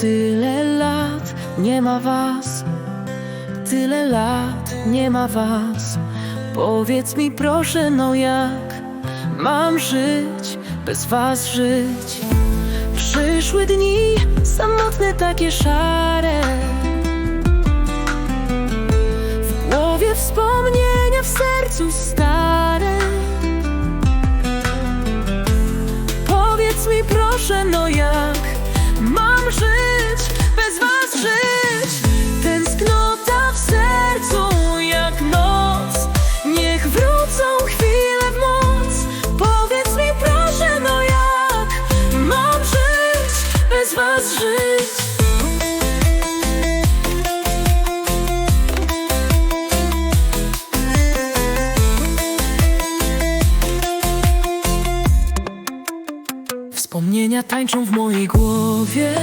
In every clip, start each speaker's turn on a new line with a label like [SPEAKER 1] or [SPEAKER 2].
[SPEAKER 1] Tyle lat nie ma was, tyle lat nie ma was. Powiedz mi proszę, no jak mam żyć, bez was żyć? Przyszły dni, samotne takie szare. W głowie wspomnienia, w sercu stare. Powiedz mi proszę, no jak żyć? Wspomnienia tańczą w mojej głowie.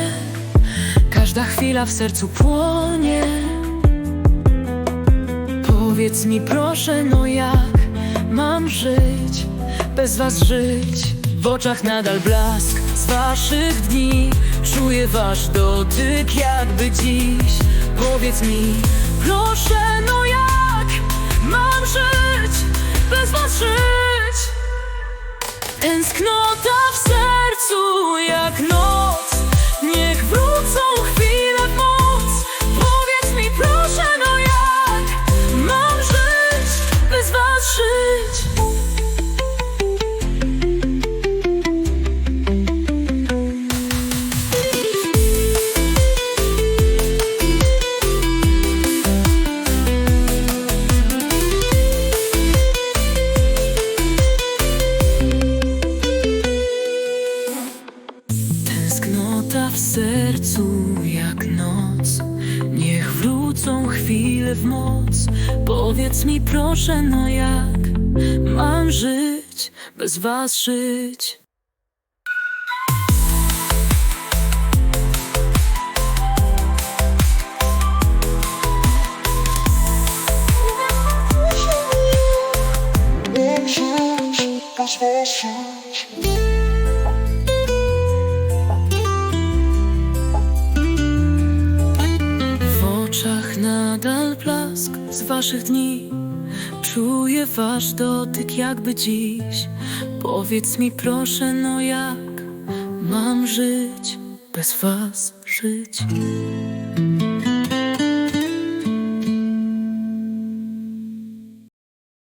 [SPEAKER 1] Każda chwila w sercu płonie. Powiedz mi proszę, no jak mam żyć? Bez was żyć W oczach nadal blask waszych dni. Czuję wasz dotyk jakby dziś. Powiedz mi proszę, no jak? Mam żyć Niech wrócą chwile w moc. Powiedz mi proszę, no jak Mam żyć, bez was żyć blask z waszych dni. Czuję wasz dotyk jakby dziś. Powiedz mi proszę, no jak Mam żyć, bez was żyć